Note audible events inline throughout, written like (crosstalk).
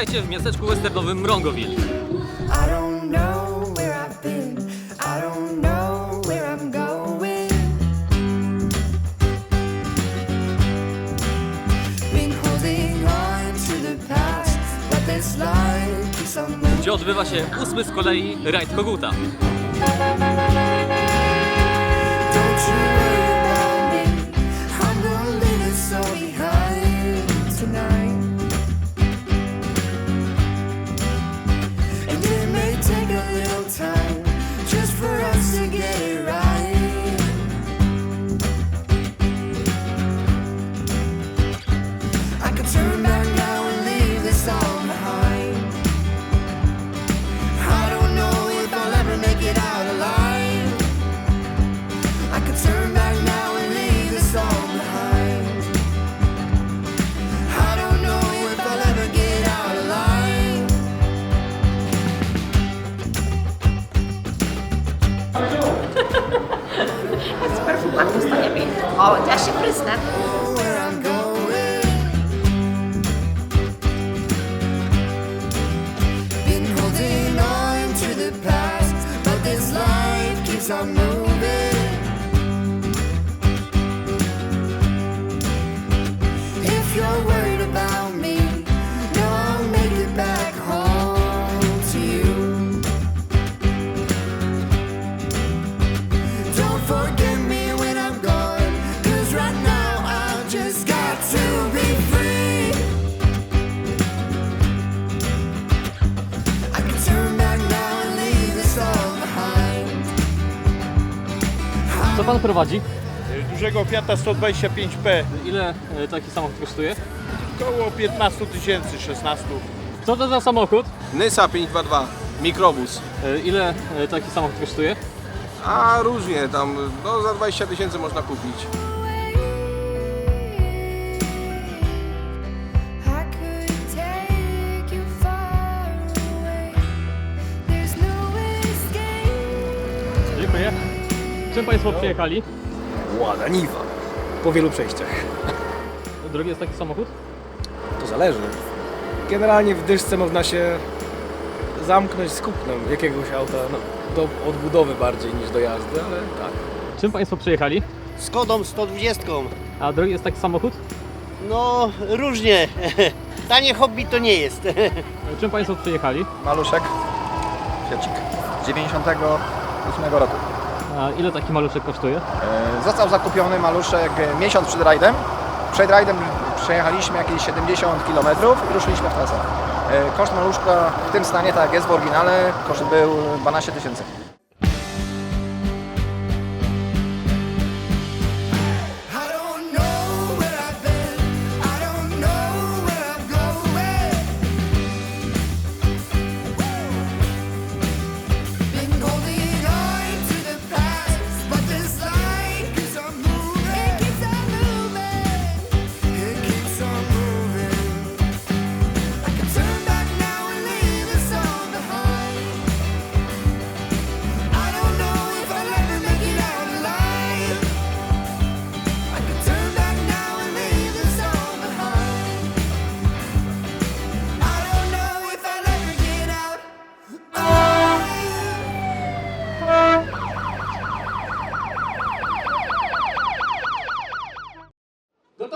Witajcie w miasteczku westernowym Mrągowil. I don't know where I've been. I don't know where I'm going. Been holding on to the past, but this life keeps on moving. gdzie odbywa się ósmy z kolei rajd Koguta. Dostaniemy. O, to ja się prysnę. I'm prowadzi? dużego Fiata 125P. Ile e, taki samochód kosztuje? Około 15 tysięcy, 16. Co to za samochód? Nysa 522, mikrobus. E, Ile e, taki samochód kosztuje? A różnie, tam no, za 20 tysięcy można kupić. Czym państwo przyjechali? Łada Niwa. Po wielu przejściach. (laughs) Drogi jest taki samochód? To zależy. Generalnie w dyszce można się zamknąć z kupnem jakiegoś auta no, do odbudowy bardziej niż do jazdy, ale tak. Czym państwo przyjechali? Skodą 120. A drogi jest taki samochód? No różnie. (laughs) Tanie hobby to nie jest. Czym państwo przyjechali? Maluszek, Fiacik z 98 roku. A ile taki maluszek kosztuje? E, Został zakupiony maluszek miesiąc przed rajdem. Przed rajdem przejechaliśmy jakieś 70 km i ruszyliśmy w trasę. E, Koszt maluszka w tym stanie, tak jak jest w oryginale, koszt był 12 tysięcy.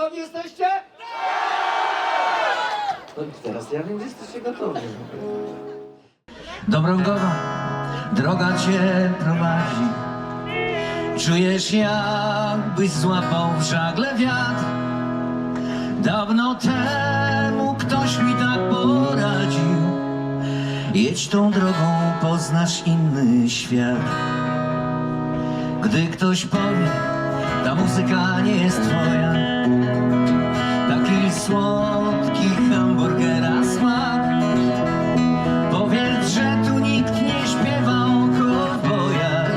Gotowi jesteście? No teraz ja wiem, że jesteście gotowi. Dobrągowa droga cię prowadzi Czujesz jakbyś złapał w żagle wiatr Dawno temu ktoś mi tak poradził Jedź tą drogą, poznasz inny świat Gdy ktoś powie, ta muzyka nie jest twoja. Taki słodki hamburgera smak. Powiedz, że tu nikt nie śpiewa o kowbojach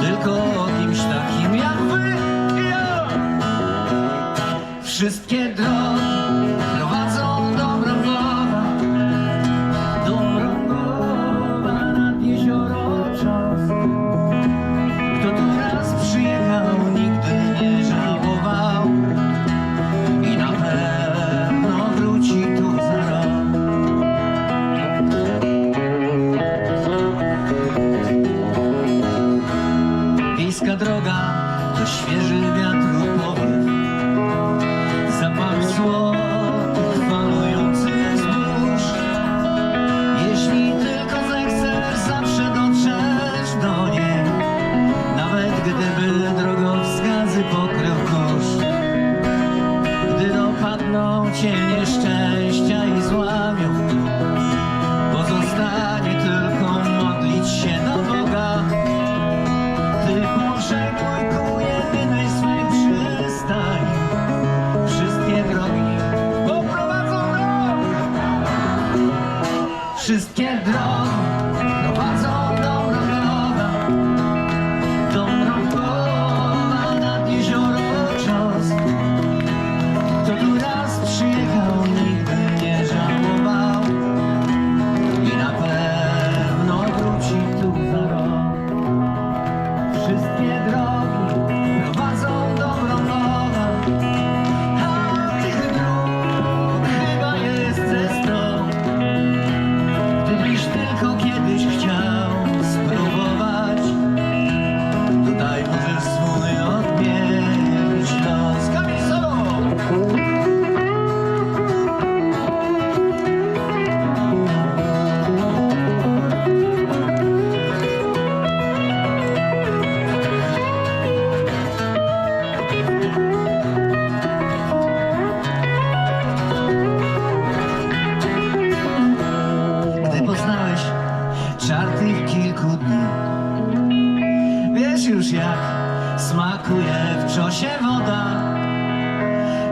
Tylko o kimś takim jak wy ja. Wszystkie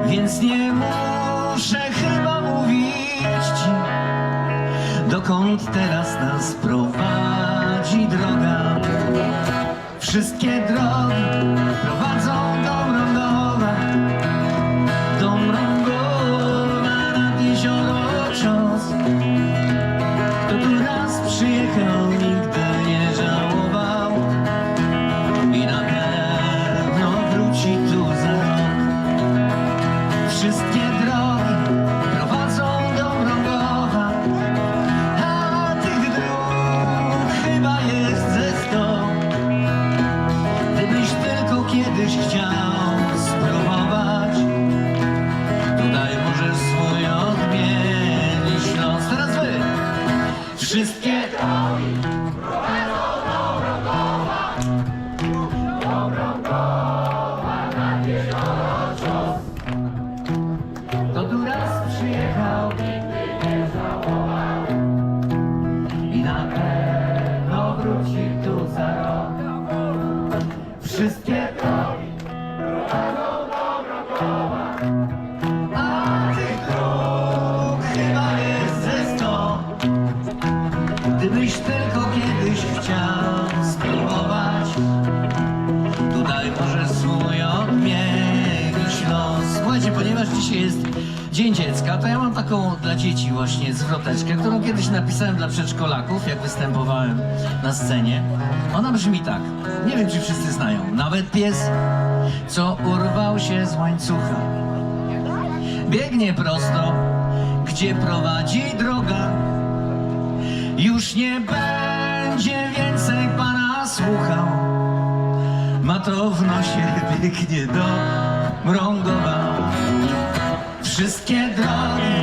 Więc nie muszę chyba mówić ci Dokąd teraz nas prowadzi droga. Wszystkie drogi prowadzą do Mrągowa Do Mrągowa nad jezioro Czos To tu raz przyjechał життя. taką dla dzieci właśnie zwroteczkę, którą kiedyś napisałem dla przedszkolaków, jak występowałem na scenie. Ona brzmi tak. Nie wiem, czy wszyscy znają. Nawet pies, co urwał się z łańcucha, biegnie prosto, gdzie prowadzi droga. Już nie będzie więcej pana słuchał, ma to w nosie, biegnie do mrągowa wszystkie drogi